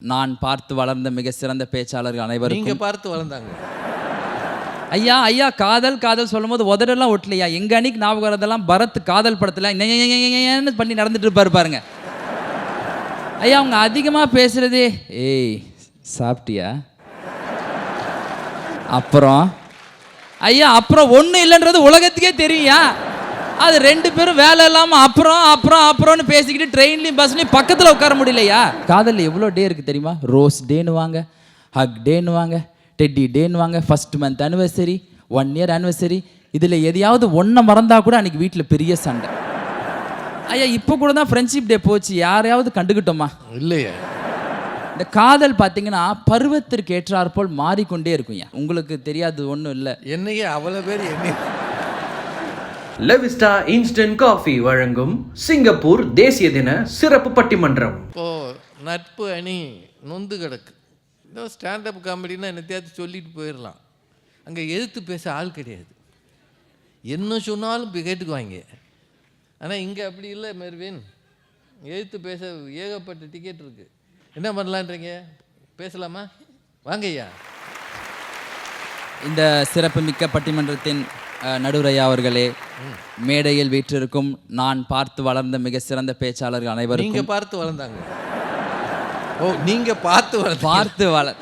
நான் பார்த்து வளர்ந்த மிக சிறந்த பேச்சாளர்கள் நீங்க அனைவருக்கும் பார்த்து வளர்ந்தாங்க. ஐயா ஐயா காதல் காதல் சொல்லும்போது உதடெல்லாம் ஒட்டலையா? எங்க அன்னைக்கு ஞாபகம் வரதெல்லாம் பரத் காதல் படத்துல பண்ணி நடந்துட்டு இருப்பாரு பாருங்க. ஐயா அவங்க அதிகமா பேசுறதே ஏய் சாப்பிட்டியா? அப்புறம்? ஐயா அப்புறம் ஒன்றும் இல்லைன்றது உலகத்துக்கே தெரியும்யா? அது ரெண்டு பேரும் வேலை இல்லாமல் அப்புறம் அப்புறம் அப்புறம்னு பேசிக்கிட்டு ட்ரெயின்லையும் பஸ்லையும் பக்கத்தில் உட்கார முடியலையா? காதலில் எவ்வளோ டே இருக்குது தெரியுமா? ரோஸ் டேன்னு வாங்க ஹக் டேன்னு வாங்க டெட்டி டேன்னு வாங்க first month anniversary one year anniversary இதில் எதையாவது ஒன்றை மறந்தா கூட அன்றைக்கி வீட்டில் பெரிய சண்டை. ஐயா இப்போ கூட தான் ஃப்ரெண்ட்ஷிப் டே போச்சு. யாரையாவது கண்டுக்கிட்டோமா இல்லையே. இந்த காதல் பார்த்தீங்கன்னா பருவத்திற்கு ஏற்றாற்போல் மாறிக்கொண்டே இருக்கும்யா. உங்களுக்கு தெரியாது ஒன்றும் இல்லை. என்னையே அவ்வளோ பேர் என்ன லெவிஸ்டா இன்ஸ்டன்ட் காஃபி வழங்கும் சிங்கப்பூர் தேசிய தின சிறப்பு பட்டிமன்றம். இப்போ நட்பு அணி நொந்து கிடக்கு. இந்த ஸ்டாண்டப் காமெடினா என்னத்தையாவது சொல்லிட்டு போயிடலாம். அங்கே எதிர்த்து பேச ஆள் கிடையாது. என்ன சொன்னாலும் கேட்டுக்குவாங்க. ஆனால் இங்கே அப்படி இல்லை மெர்வின். எதிர்த்து பேச ஏகப்பட்ட டிக்கெட் இருக்கு. என்ன பண்ணலான்றீங்க? பேசலாமா? வாங்க ஐயா இந்த சிறப்புமிக்க பட்டிமன்றத்தின் அஹ், நடுவரையா அவர்களே மேடையில் வீற்றிருக்கும் நான் பார்த்து வளர்ந்த மிக சிறந்த பேச்சாளர்கள் நீங்க அனைவருக்கும் பார்த்து வளர்ந்தாங்க. ஓ நீங்க பார்த்து வளர்ந்து பார்த்து வளர்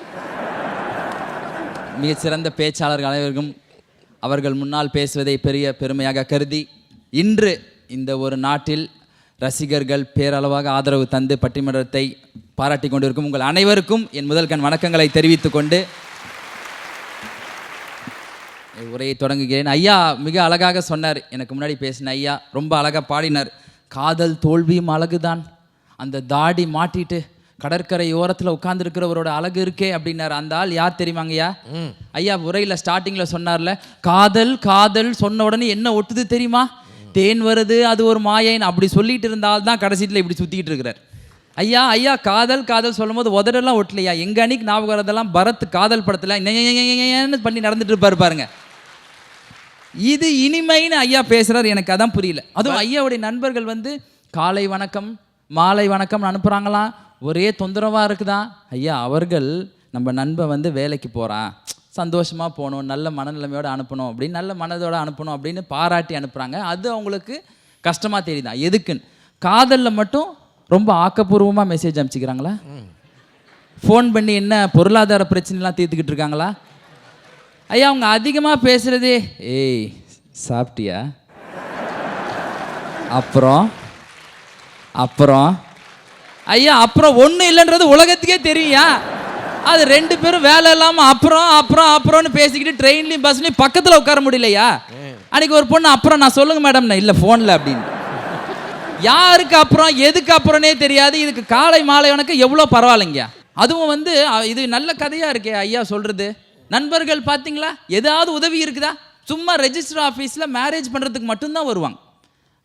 மிக சிறந்த பேச்சாளர்கள் அனைவருக்கும் அவர்கள் முன்னால் பேசுவதை பெரிய பெருமையாக கருதி இன்று இந்த ஒரு நாட்டில் ரசிகர்கள் பேரளவாக ஆதரவு தந்து பட்டிமன்றத்தை பாராட்டி கொண்டிருக்கும் உங்கள் அனைவருக்கும் என் முதல் கண் வணக்கங்களை தெரிவித்துக் கொண்டு உரையை தொடங்குகிறேன் ஐயா மிக அழகாக சொன்னார் எனக்கு முன்னாடி பேசின ஐயா ரொம்ப அழகாக பாடினார் காதல் தோல்வியும் அழகுதான் அந்த தாடி மாட்டிட்டு கடற்கரை ஓரத்தில் உட்கார்ந்துருக்கிறவரோட அழகு இருக்கே அப்படின்னார் அந்த ஆள் யார் தெரியுமாங்கய்யா ஐயா உரையில் ஸ்டார்டிங்கில் சொன்னார்ல காதல் காதல் சொன்ன உடனே என்ன ஒட்டுது தெரியுமா தேன் வருது அது ஒரு மாயைன்னு அப்படி சொல்லிட்டு இருந்தால் தான் கடைசியில் இப்படி சுற்றிக்கிட்டு இருக்கிறார் ஐயா ஐயா காதல் காதல் சொல்லும்போது உதடெல்லாம் ஒட்டலையா எங்க அன்னைக்கு ஞாபகம் வரதெல்லாம் பரத் காதல் படத்தில் பண்ணி நடந்துட்டு இருப்பாரு பாருங்க இது இனிமைன்னு ஐயா பேசுறாரு எனக்கு அதான் புரியல. அதுவும் ஐயாவுடைய நண்பர்கள் வந்து காலை வணக்கம் மாலை வணக்கம் அனுப்புறாங்களாம் ஒரே தொந்தரவா இருக்குதா? ஐயா அவர்கள் நம்ம நண்பன் வந்து வேலைக்கு போறான். சந்தோஷமா போகணும் நல்ல மனநிலைமையோட அனுப்பணும் அப்படின்னு நல்ல மனதோட அனுப்பணும் அப்படின்னு பாராட்டி அனுப்புறாங்க. அது அவங்களுக்கு கஷ்டமா தெரியுதா? எதுக்குன்னு? காதல்ல மட்டும் ரொம்ப ஆக்கப்பூர்வமா மெசேஜ் அனுப்பிச்சிக்கிறாங்களா? ஃபோன் பண்ணி என்ன பொருளாதார பிரச்சனைலாம் தீர்த்துக்கிட்டு இருக்காங்களா? ஐயா அவங்க அதிகமாக பேசுகிறதே ஏய் சாப்பிட்டியா? அப்புறம் அப்புறம்? ஐயா அப்புறம் ஒன்றும் இல்லைன்றது உலகத்துக்கே தெரியும்யா அது ரெண்டு பேரும் வேலை இல்லாமல் அப்புறம் அப்புறம் அப்புறம்னு பேசிக்கிட்டு ட்ரெயின்லையும் பஸ்லையும் பக்கத்தில் உட்கார முடியலையா அன்னைக்கு ஒரு பொண்ணு அப்புறம் நான் சொல்லுங்க மேடம் நான் இல்லை ஃபோனில் அப்படின்னு. யாருக்கு அப்புறம் எதுக்கு அப்புறம்னே தெரியாது. இதுக்கு காலை மாலை வணக்கம் எவ்வளோ பரவாயில்லைங்க அதுவும் வந்து இது நல்ல கதையாக இருக்கே ஐயா சொல்கிறது நண்பர்கள் பார்த்தீங்களா ஏதாவது உதவி இருக்குதா? சும்மா ரெஜிஸ்டர் ஆஃபீஸில் மேரேஜ் பண்ணுறதுக்கு மட்டும்தான் வருவாங்க.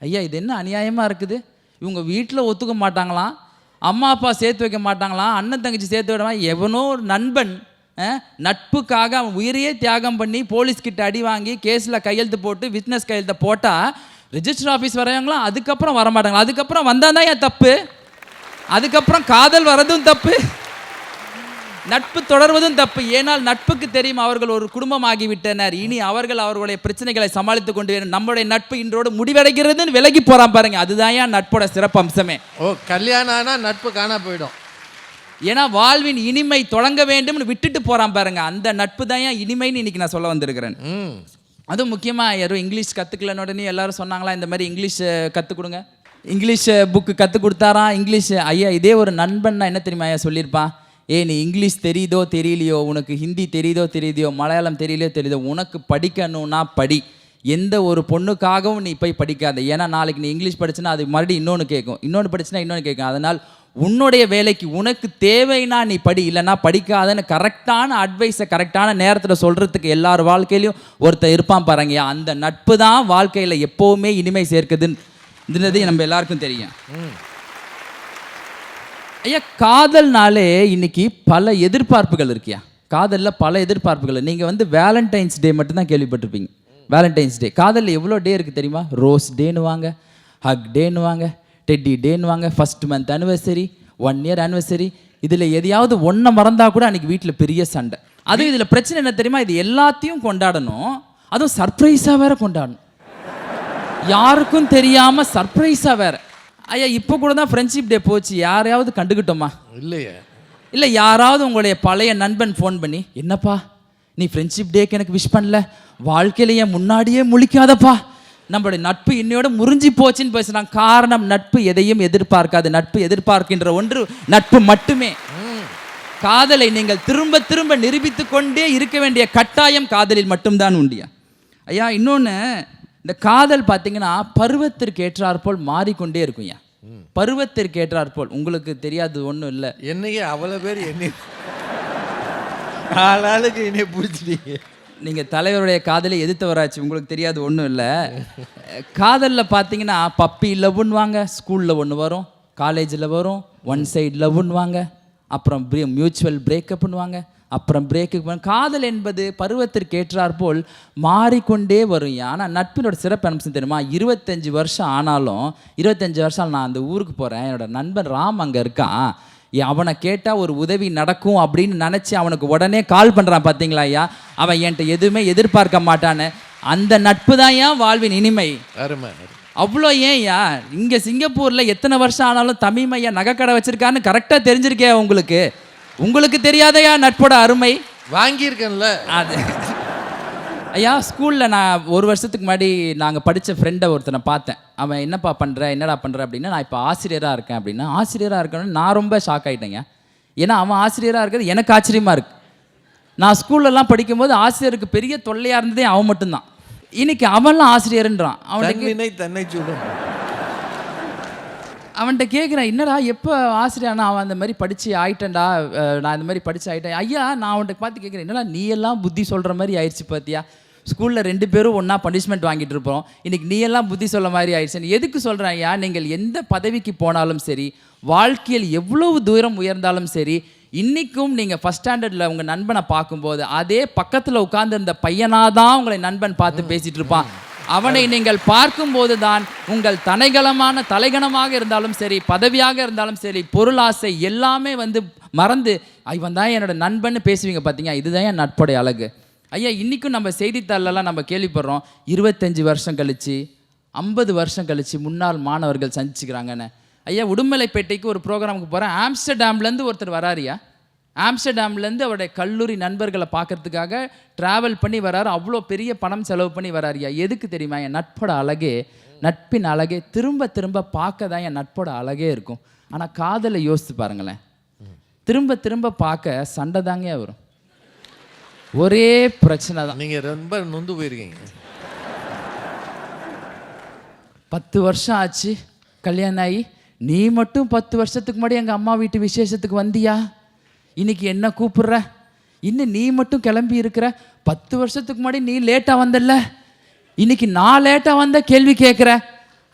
ஐயா இது என்ன அநியாயமாக இருக்குது? இவங்க வீட்டில் ஒத்துக்க மாட்டாங்களாம் அம்மா அப்பா சேர்த்து வைக்க மாட்டாங்களாம் அண்ணன் தங்கச்சி சேர்த்து விடாம எவனோ ஒரு நண்பன் நட்புக்காக அவன் உயிரையே தியாகம் பண்ணி போலீஸ்கிட்ட அடி வாங்கி கேஸில் கையெழுத்து போட்டு விட்னஸ் கையெழுத்தை போட்டால் ரிஜிஸ்டர் ஆஃபீஸ் வரவங்களாம் அதுக்கப்புறம் வர மாட்டாங்களா அதுக்கப்புறம் வந்தால் தான் ஏன் தப்பு? அதுக்கப்புறம் காதல் வரதும் தப்பு. நட்பு தொடர்வதும் தப்பு. ஏனால் நட்புக்கு தெரியும் அவர்கள் ஒரு குடும்பம் ஆகிவிட்டனர் இனி அவர்கள் அவர்களுடைய பிரச்சனைகளை சமாளித்துக் கொண்டு. நம்முடைய நட்பு இன்றோடு முடிவடைகிறதுன்னு விலகி போறான் பாருங்க. அதுதான் ஏன் நட்போட சிறப்பு அம்சமே ஓ கல்யாணம் ஆனா நட்பு காணா போயிடும். ஏன்னா வாழ்வின் இனிமை தொடங்க வேண்டும்னு விட்டுட்டு போறான் பாருங்க. அந்த நட்பு தான் ஏன் இனிமைன்னு இன்னைக்கு நான் சொல்ல வந்திருக்கிறேன். அதுவும் முக்கியமாக யாரும் இங்கிலீஷ் கற்றுக்கலன்னு உடனே எல்லாரும் சொன்னாங்களா இந்த மாதிரி இங்கிலீஷ் கற்றுக் கொடுங்க. இங்கிலீஷ் புக்கு கற்றுக் கொடுத்தாராம். இங்கிலீஷ் ஐயா இதே ஒரு நண்பன் நான் என்ன தெரியுமா ஐயா சொல்லியிருப்பான்? ஏ நீ இங்கிலீஷ் தெரியுதோ தெரியலையோ உனக்கு ஹிந்தி தெரியுதோ தெரியுதோ மலையாளம் தெரியலையோ தெரியுதோ உனக்கு படிக்கணும்னா படி. எந்த ஒரு பொண்ணுக்காகவும் நீ போய் படிக்காத. ஏன்னா நாளைக்கு நீ இங்கிலீஷ் படிச்சுன்னா அது மறுபடியும் இன்னொன்று கேட்கும் இன்னொன்று படிச்சுன்னா இன்னொன்று கேட்கும் அதனால் உன்னுடைய வேலைக்கு உனக்கு தேவைன்னா நீ படி. இல்லைன்னா படிக்காதன்னு கரெக்டான அட்வைஸை கரெக்டான நேரத்தில் சொல்கிறதுக்கு எல்லார் வாழ்க்கையிலையும் ஒருத்தர் இருப்பான் பாருங்க. அந்த நட்பு தான் வாழ்க்கையில் எப்போவுமே இனிமை சேர்க்குதுன்றது நம்ம எல்லாருக்கும் தெரியும். ஐயா காதல்னாலே இன்னைக்கு பல எதிர்பார்ப்புகள் இருக்கியா? காதலில் பல எதிர்பார்ப்புகள். நீங்கள் வந்து வேலண்டைன்ஸ் டே மட்டும்தான் கேள்விப்பட்டிருப்பீங்க. வேலண்டைன்ஸ் டே காதலில் எவ்வளோ டே இருக்குது தெரியுமா? ரோஸ் டேன்னு வாங்க ஹக் டேன்னு வாங்க டெட்டி டேன்னு வாங்க month anniversary one year anniversary இதில் எதையாவது ஒன்றை மறந்தா கூட அன்றைக்கி வீட்டில் பெரிய சண்டை. அதுவும் இதில் பிரச்சனை என்ன தெரியுமா? இது எல்லாத்தையும் கொண்டாடணும். அதுவும் சர்ப்ரைஸாக வேற கொண்டாடணும். யாருக்கும் தெரியாமல் சர்ப்ரைஸாக வேறு. ஐயா இப்போ கூட தான் ஃப்ரெண்ட்ஷிப் டே போச்சு. யாரையாவது கண்டுக்கிட்டோமா இல்லையே. இல்லை யாராவது உங்களுடைய பழைய நண்பன் ஃபோன் பண்ணி என்னப்பா நீ ஃப்ரெண்ட்ஷிப் டேக்கு எனக்கு விஷ் பண்ணல. வாழ்க்கையில என் முன்னாடியே முழிக்காதப்பா. நம்மளுடைய நட்பு இன்னையோட முறிஞ்சி போச்சுன்னு பேசுறான். காரணம் நட்பு எதையும் எதிர்பார்க்காது. நட்பு எதிர்பார்க்கின்ற ஒன்று நட்பு மட்டுமே. காதலை நீங்கள் திரும்ப திரும்ப நிரூபித்து கொண்டே இருக்க வேண்டிய கட்டாயம் காதலில் மட்டும்தான் உண்டியா. ஐயா இன்னொன்று இந்த காதல் பார்த்தீங்கன்னா பருவத்திற்கு ஏற்றாற்போல் மாறிக்கொண்டே இருக்கும்யா பருவத்திற்கு ஏற்றாற்போல் உங்களுக்கு தெரியாது ஒன்றும் இல்லை. என்னையே அவ்வளோ பேர் என்னை ஆளாளுக்கு என்னை பிடிச்சிட்டீங்க நீங்கள் தலைவருடைய காதலை எதிர்த்தவராச்சு உங்களுக்கு தெரியாது ஒன்றும் இல்லை. காதலில் பார்த்தீங்கன்னா பப்பி லவ்னுவாங்க ஸ்கூலில் ஒன்று வரும் காலேஜில் வரும் ஒன் சைடு லவ்னுவாங்க அப்புறம் மியூச்சுவல் பிரேக்கப்னுவாங்க அப்புறம் பிரேக்கு காதல் என்பது பருவத்திற்கு ஏற்றாற்போல் மாறிக்கொண்டே வரும். ஆனால் நட்பினோட சிறப்பு அம்சம் தெரியுமா? இருபத்தஞ்சு வருஷம் ஆனாலும் இருபத்தஞ்சு வருஷம் நான் அந்த ஊருக்கு போகிறேன் என்னோட நண்பன் ராம் அங்கே இருக்கான் அவனை கேட்டால் ஒரு உதவி நடக்கும் அப்படின்னு நினச்சி அவனுக்கு உடனே கால் பண்ணுறான் பார்த்தீங்களா ஐயா? அவன் என்கிட்ட எதுவுமே எதிர்பார்க்க மாட்டான்னு. அந்த நட்பு தான் ஏன் வாழ்வின் இனிமை? அருமை. அவ்வளோ ஏன்யா இங்கே சிங்கப்பூரில் எத்தனை வருஷம் ஆனாலும் தமிழ் ஐயா நகைக்கடை வச்சிருக்கான்னு கரெக்டாக தெரிஞ்சிருக்கே உங்களுக்கு. உங்களுக்கு தெரியாதயா நட்போட அருமை. வாங்கியிருக்கேன்ல. அது. ஐயா ஸ்கூலில் நான் ஒரு வருஷத்துக்கு முன்னாடி நாங்கள் படித்த ஃப்ரெண்டை ஒருத்தனை பார்த்தேன். அவன் என்னப்பா பண்ணுற என்னடா பண்ணுற அப்படின்னா நான் இப்போ ஆசிரியராக இருக்கேன் அப்படின்னா. ஆசிரியராக இருக்கேன்னு நான் ரொம்ப ஷாக் ஆகிட்டேங்க ஏன்னா அவன் ஆசிரியராக இருக்கிறது எனக்கு ஆச்சரியமாக இருக்கு. நான் ஸ்கூல்லலாம் படிக்கும்போது ஆசிரியருக்கு பெரிய தொல்லையாக இருந்ததே அவன் மட்டும்தான். இன்னைக்கு அவன்லாம் ஆசிரியர்ன்றான். அவன்கிட்ட கே- தன்வினை தன்னை சுடும். அவன்கிட்ட கேட்குறேன் என்னடா எப்போ ஆசிரியர்? அவன் அந்த மாதிரி படித்து ஆயிட்டேன்டா நான் இந்த மாதிரி படித்து ஆயிட்டேன். ஐயா நான் அவன்கிட்ட பார்த்து கேட்குறேன் என்னடா நீ எல்லாம் புத்தி சொல்கிற மாதிரி ஆயிடுச்சு பார்த்தியா ஸ்கூலில் ரெண்டு பேரும் ஒன்றா பனிஷ்மெண்ட் வாங்கிட்டு இருப்போம். இன்னைக்கு நீ எல்லாம் புத்தி சொல்ல மாதிரி ஆயிடுச்சு. எதுக்கு சொல்கிறேன் ஐயா? நீங்கள் எந்த பதவிக்கு போனாலும் சரி வாழ்க்கையில் எவ்வளவு தூரம் உயர்ந்தாலும் சரி இன்றைக்கும் நீங்கள் ஃபஸ்ட் ஸ்டாண்டர்டில் உங்கள் நண்பனை பார்க்கும்போது அதே பக்கத்தில் உட்கார்ந்திருந்த பையனாக தான் உங்களை நண்பன் பார்த்து பேசிகிட்டு இருப்பான் அவனை நீங்கள் பார்க்கும்போது தான் உங்கள் தனைகலமான தலைகணமாக இருந்தாலும் சரி பதவியாக இருந்தாலும் சரி பொருளாசை எல்லாமே வந்து மறந்து இவன் தான் என்னோட நண்பன்னு பேசுவீங்க பார்த்தீங்க இதுதான் என் நட்புடைய அழகு. ஐயா இன்றைக்கும் நம்ம செய்தித்தாளெல்லாம் நம்ம கேள்விப்படுறோம் இருபத்தஞ்சி வருஷம் கழிச்சு ஐம்பது வருஷம் கழித்து முன்னாள் மாணவர்கள் சந்திச்சுக்கிறாங்கன்னு. ஐயா உடுமலைப்பேட்டைக்கு ஒரு ப்ரோக்ராமுக்கு போகிறேன் ஆம்ஸ்டர்டாம்லேருந்து ஒருத்தர் வராருயா ஆம்ஸ்டர்டாம்லேருந்து அவருடைய கல்லூரி நண்பர்களை பார்க்கறதுக்காக ட்ராவல் பண்ணி வராரு. அவ்வளோ பெரிய பணம் செலவு பண்ணி வராருயா எதுக்கு தெரியுமா என் நட்போட அழகே நட்பின் அழகே திரும்ப திரும்ப பார்க்க தான் என் நட்போட அழகே இருக்கும். ஆனால் காதலை யோசித்து பாருங்களேன். திரும்ப திரும்ப பார்க்க சண்டை தாங்க வரும். ஒரே பிரச்சனை தான். நீங்கள் ரொம்ப நொந்து போயிருக்கீங்க. பத்து வருஷம் ஆச்சு கல்யாணம் ஆகி. நீ மட்டும் பத்து வருஷத்துக்கு முன்னாடி எங்கள் அம்மா வீட்டு விசேஷத்துக்கு வந்தியா? இன்னைக்கு என்ன கூப்பிடுற? இன்னும் நீ மட்டும் கிளம்பி இருக்கிற? பத்து வருஷத்துக்கு முன்னாடி நீ லேட்டாக வந்தல்ல. இன்னைக்கு நான் லேட்டாக வந்த கேள்வி கேட்குற?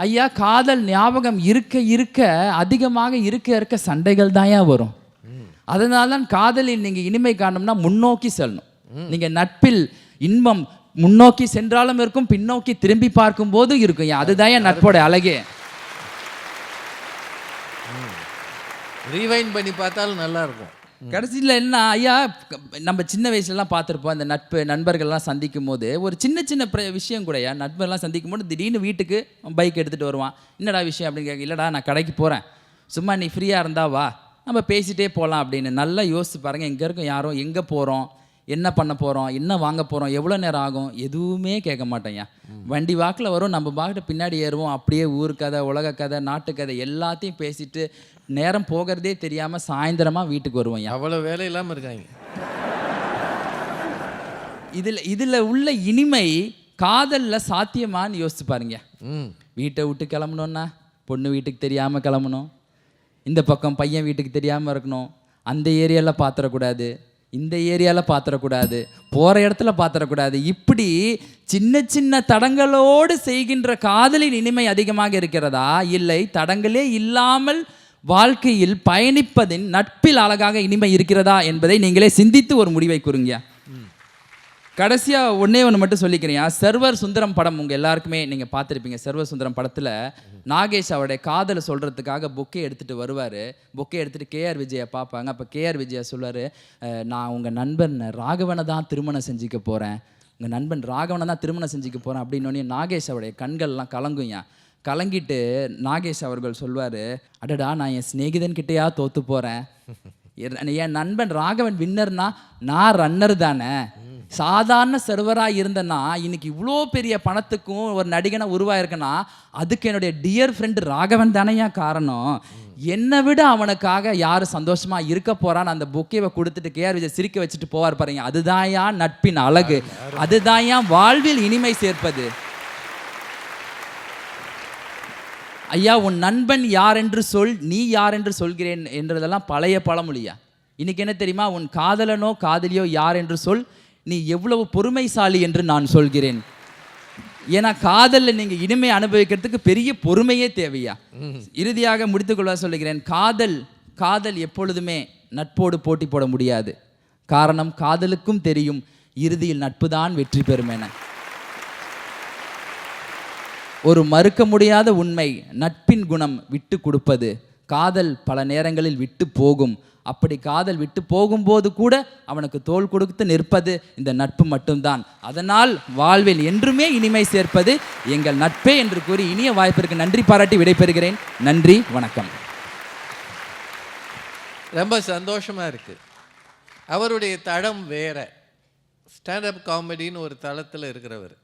ஐயா காதல் ஞாபகம் இருக்க இருக்க அதிகமாக இருக்க இருக்க சண்டைகள் தான் வரும்? அதனால தான் காதலில் நீங்கள் இனிமை காணணும்னா முன்னோக்கி செல்லணும். நீங்கள் நட்பில் இன்பம் முன்னோக்கி சென்றாலும் இருக்கும் பின்னோக்கி திரும்பி பார்க்கும் போதும் இருக்கும். ஏன் அதுதான் என் நட்போட அழகே. ரீவைன் பண்ணி பார்த்தாலும் நல்லாயிருக்கும். கடைசியில் என்ன ஐயா க- நம்ம சின்ன வயசுலலாம் பார்த்துருப்போம் அந்த நட்பு நண்பர்கள்லாம் சந்திக்கும் போது ஒரு சின்ன சின்ன பிர- விஷயம் கூடயா நண்பர்லாம் சந்திக்கும் போது திடீர்னு வீட்டுக்கு பைக் எடுத்துகிட்டு வருவான். என்னடா விஷயம்? அப்படின்னு கேட்க இல்லைடா நான் கடைக்கு போகிறேன் சும்மா நீ ஃப்ரீயாக இருந்தா வா. நம்ம பேசிகிட்டே போகலாம் அப்படின்னு நல்லா யோசிச்சு பாருங்கள் எங்கே இருக்கும் யாரும் எங்கே போகிறோம் என்ன பண்ண போகிறோம் என்ன வாங்க போகிறோம் எவ்வளோ நேரம் ஆகும் எதுவுமே கேட்க மாட்டேங்க வண்டி வாக்கில் வரும் நம்ம பாக்கிட்ட பின்னாடி ஏறுவோம் அப்படியே ஊர் கதை உலக கதை நாட்டு கதை எல்லாத்தையும் பேசிட்டு நேரம் போகிறதே தெரியாமல் சாயந்தரமாக வீட்டுக்கு வருவோம் அவ்வளோ வேலை இல்லாமல் இருக்காங்க. இதில் இதில் உள்ள இனிமை காதலில் சாத்தியமான்னு யோசிச்சு பாருங்க. வீட்டை விட்டு கிளம்பணுன்னா பொண்ணு வீட்டுக்கு தெரியாமல் கிளம்பணும். இந்த பக்கம் பையன் வீட்டுக்கு தெரியாமல் இருக்கணும். அந்த ஏரியாவில் பாத்திரக்கூடாது. இந்த ஏரியாவில் பாத்திரக்கூடாது போகிற இடத்துல பாத்திரக்கூடாது. இப்படி சின்ன சின்ன தடங்களோடு செய்கின்ற காதலின் இனிமை அதிகமாக இருக்கிறதா? இல்லை. தடங்களே இல்லாமல் வாழ்க்கையில் பயணிப்பதின் நட்பில் அழகாக இனிமை இருக்கிறதா என்பதை நீங்களே சிந்தித்து ஒரு முடிவை கூறுங்க. கடைசியாக ஒன்றே ஒன்று மட்டும் சொல்லிக்கிறேன். சர்வர் சுந்தரம் படம் உங்கள் எல்லாருக்குமே நீங்கள் பார்த்துருப்பீங்க. சர்வர் சுந்தரம் படத்தில் நாகேஷ் அவருடைய காதலை சொல்கிறதுக்காக பொக்கே எடுத்துகிட்டு வருவார். பொக்கே எடுத்துகிட்டு கேஆர் விஜயை பார்ப்பாங்க. அப்போ கேஆர் விஜயா சொல்லுவார் நான் உங்கள் நண்பன் ராகவனை தான் திருமணம் செஞ்சுக்க போகிறேன் உங்கள் நண்பன் ராகவனை தான் திருமணம் செஞ்சுக்க போகிறேன் அப்படின்னோடனே நாகேஷ் அவருடைய கண்கள்லாம் கலங்குங்க கலங்கிட்டு நாகேஷ் அவர்கள் சொல்வார் அடடா நான் என் சிநேகிதன் கிட்டேயா போகிறேன் என் நண்பன் ராகவன் வின்னர்னா நான் ரன்னர் தானே? சாதாரண சர்வராக இருந்தேன்னா இன்னைக்கு இவ்வளோ பெரிய பணத்துக்கும் ஒரு நடிகனை உருவாயிருக்கேன்னா அதுக்கு என்னுடைய டியர் ஃப்ரெண்டு ராகவன் தானையா காரணம்? என்னை விட அவனுக்காக யார் சந்தோஷமாக இருக்க போறான்னு அந்த புக்கேவை கொடுத்துட்டு கேஆர் விஜய் சிரிக்க வச்சுட்டு போவார் பாருங்க. அதுதான்யா நட்பின் அழகு. அதுதான்யா வாழ்வில் இனிமை சேர்ப்பது. ஐயா உன் நண்பன் யார் என்று சொல் நீ யார் என்று சொல்கிறேன் என்றதெல்லாம் பழைய பழமொழியா? இன்னைக்கு என்ன தெரியுமா? உன் காதலனோ காதலியோ யார் என்று சொல் நீ எவ்வளவு பொறுமைசாலி என்று நான் சொல்கிறேன். ஏன்னா காதலில் நீங்கள் இனிமை அனுபவிக்கிறதுக்கு பெரிய பொறுமையே தேவையா? இறுதியாக முடித்துக்கொள்ள சொல்லுகிறேன். காதல் காதல் எப்பொழுதுமே நட்போடு போட்டி போட முடியாது. காரணம் காதலுக்கும் தெரியும். இறுதியில் நட்பு தான் வெற்றி பெறும் என. ஒரு மறுக்க முடியாத உண்மை நட்பின் குணம் விட்டு கொடுப்பது. காதல் பல நேரங்களில் விட்டு போகும். அப்படி காதல் விட்டு போகும்போது கூட அவனுக்கு தோள் கொடுத்து நிற்பது இந்த நட்பு மட்டும்தான். அதனால் வாழ்வில் என்றுமே இனிமை சேர்ப்பது எங்கள் நட்பே என்று கூறி இனிய வாய்ப்பிற்கு நன்றி பாராட்டி விடைபெறுகிறேன். நன்றி வணக்கம். ரொம்ப சந்தோஷமாக இருக்குது அவருடைய தடம் வேற. ஸ்டாண்டப் காமெடின்னு ஒரு தளத்தில் இருக்கிறவர்.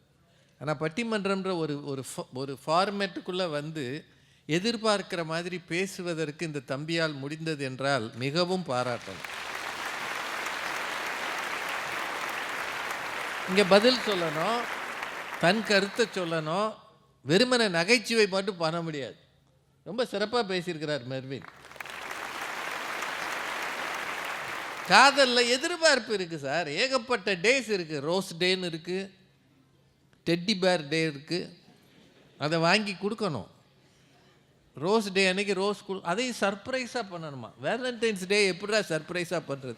ஆனால் பட்டிமன்றம்ன்ற ஒரு ஒரு ஃப- ஒரு ஃபார்மேட்டுக்குள்ளே வந்து எதிர்பார்க்கிற மாதிரி பேசுவதற்கு இந்த தம்பியால் முடிந்தது என்றால் மிகவும் பாராட்டணும் இங்கே பதில் சொல்லணும் தன் கருத்தை சொல்லணும் வெறுமன நகைச்சுவை மட்டும் பண்ண முடியாது. ரொம்ப சிறப்பாக பேசியிருக்கிறார் மெர்வின். காதலில் எதிர்பார்ப்பு இருக்குது சார். ஏகப்பட்ட டேஸ் இருக்குது ரோஸ் டேன்னு இருக்குது டெட்டி பேர் டே இருக்குது அதை வாங்கி கொடுக்கணும். ரோஸ் டே அன்னைக்கு ரோஸ் கொடு அதையும் சர்ப்ரைஸாக பண்ணணுமா? வேலண்டைன்ஸ் டே எப்படிடா சர்ப்ரைஸாக பண்ணுறது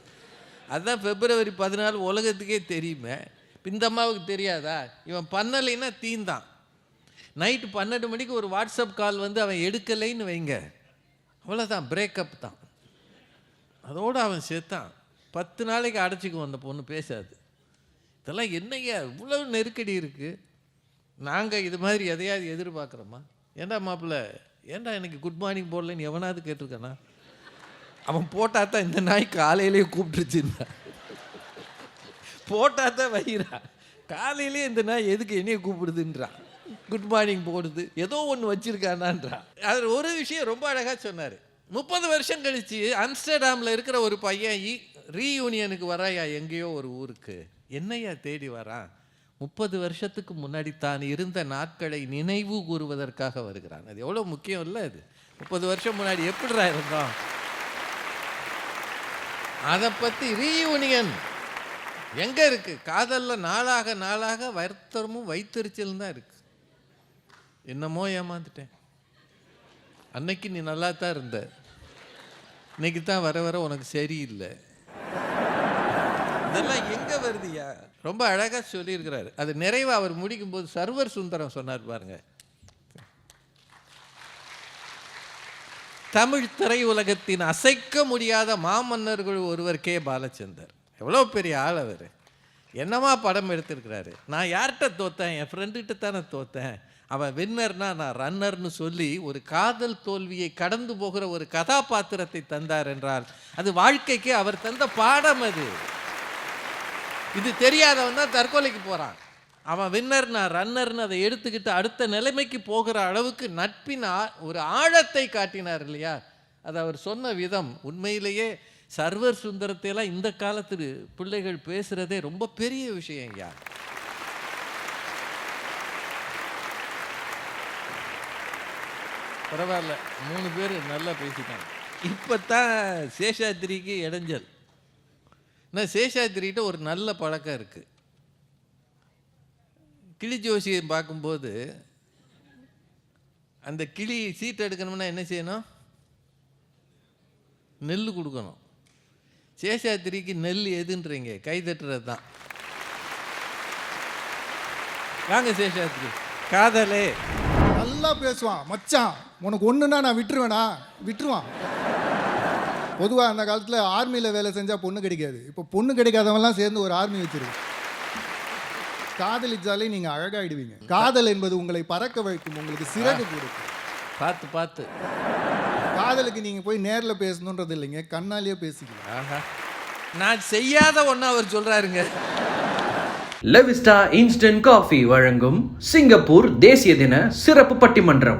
அதுதான் பிப்ரவரி பதினாலு உலகத்துக்கே தெரியுமே. பிந்தம்மாவுக்கு இந்த அம்மாவுக்கு தெரியாதா? இவன் பண்ணலைன்னா தீந்தான். நைட்டு பன்னெண்டு மணிக்கு ஒரு வாட்ஸ்அப் கால் வந்து அவன் எடுக்கலைன்னு வைங்க. அவ்வளோதான் பிரேக்கப் தான். அதோடு அவன் செத்தான். பத்து நாளைக்கு அடைச்சிக்கும் அந்த பொண்ணு பேசாது. இதெல்லாம் என்னய்யா? இவ்வளோ நெருக்கடி இருக்குது நாங்கள் இது மாதிரி எதையாவது எதிர்பார்க்குறோமா? ஏன்டா மாப்பிள்ள? ஏன்டா எனக்கு குட் மார்னிங் போடலன்னு எவனாவது கேட்டிருக்கானா? அவன் போட்டா தான் இந்த நாய் காலையிலேயே கூப்பிட்டுருச்சுன்னா. போட்டா தான் வைகிறா காலையிலேயே இந்த நாய் எதுக்கு என்னைய கூப்பிடுதுன்றான் குட் மார்னிங் போடுது. ஏதோ ஒன்று வச்சுருக்கானான்றான் அதில் ஒரு விஷயம் ரொம்ப அழகாக சொன்னார். முப்பது வருஷம் கழித்து அம்ஸ்டர்டாமில் இருக்கிற ஒரு பையன் ரீயூனியனுக்கு வராயா எங்கேயோ ஒரு ஊருக்கு. என்னையா தேடி வரான்? முப்பது வருஷத்துக்கு முன்னாடி தான் இருந்த நாட்களை நினைவு கூறுவதற்காக வருகிறான். அது எவ்வளோ முக்கியம் இல்லை அது. முப்பது வருஷம் முன்னாடி எப்படிடா இருந்தோம்? அதை பற்றி ரீயூனியன் எங்கே இருக்குது காதலில் நாளாக நாளாக வருத்தமும் வைத்தறிச்சலும் தான் இருக்குது என்னமோ ஏமாந்துட்டேன். அன்னைக்கு நீ நல்லா தான் இருந்த. இன்னைக்கு தான் வர வர உனக்கு சரியில்லை. அதெல்லாம் எங்க வருதுயா ரொம்ப அழகா சொல்லியிருக்கிறாரு. அது நிறைவாக அவர் முடிக்கும்போது சர்வர் சுந்தரம் சொன்னார் பாருங்க. தமிழ் திரையுலகத்தின் அசைக்க முடியாத மாமன்னர்கள் ஒருவர் கே. பாலச்சந்தர். எவ்வளோ பெரிய ஆள் அவர். என்னமா படம் எடுத்திருக்கிறாரு? நான் யார்கிட்ட தோத்தேன்? என் ஃப்ரெண்டுகிட்ட தானே தோத்தேன். அவன் வின்னர்னா நான் ரன்னர்னு சொல்லி ஒரு காதல் தோல்வியை கடந்து போகிற ஒரு கதாபாத்திரத்தை தந்தார் என்றால் அது வாழ்க்கைக்கு அவர் தந்த பாடம் அது. இது தெரியாதவன் தான் தற்கொலைக்கு போகிறான் அவன் வின்னர்னா ரன்னர்னு அதை எடுத்துக்கிட்டு அடுத்த நிலைமைக்கு போகிற அளவுக்கு நட்பின் ஆ ஒரு ஆழத்தை காட்டினார் இல்லையா? அது அவர் சொன்ன விதம். உண்மையிலேயே சர்வர் சுந்தரத்தையெல்லாம் இந்த காலத்து பிள்ளைகள் பேசுகிறதே ரொம்ப பெரிய விஷயம் ஐயா. பரவாயில்ல. மூணு பேர் நல்லா பேசிட்டாங்க. இப்போ தான் சேஷாத்திரிக்கு இடைஞ்சல். ஆனால் சேஷாத்திரிகிட்ட ஒரு நல்ல பழக்கம் இருக்குது கிளி ஜோசியை பார்க்கும்போது அந்த கிளி சீட் எடுக்கணும்னா என்ன செய்யணும்? நெல் கொடுக்கணும். சேஷாத்திரிக்கு நெல் எதுன்றீங்க? கை தட்டுறது தான். வாங்க சேஷாத்ரி. காதலே. நல்லா பேசுவான் மச்சான். உனக்கு ஒன்றுனா நான் விட்டுருவேனா? விட்டுருவான். பொதுவாக அந்த காலத்தில் ஆர்மியில் வேலை செஞ்சால் பொண்ணு கிடைக்காது. இப்போ பொண்ணு கிடைக்காதவன்லாம் சேர்ந்து ஒரு ஆர்மி வச்சிருக்கு. காதலிச்சாலே நீங்கள் அழகாயிடுவீங்க. காதல் என்பது உங்களை பறக்க வைக்கும் உங்களுக்கு சிறகு கொடுக்கும். பார்த்து பார்த்து. காதலுக்கு நீங்கள் போய் நேரில் பேசணுன்றது இல்லைங்க கண்ணாலேயே பேசிக்கலாம். நான் செய்யாத ஒன்று அவர் சொல்கிறாருங்க லெவிஸ்டா இன்ஸ்டன்ட் காஃபி வழங்கும் சிங்கப்பூர் தேசிய தின சிறப்பு பட்டிமன்றம்.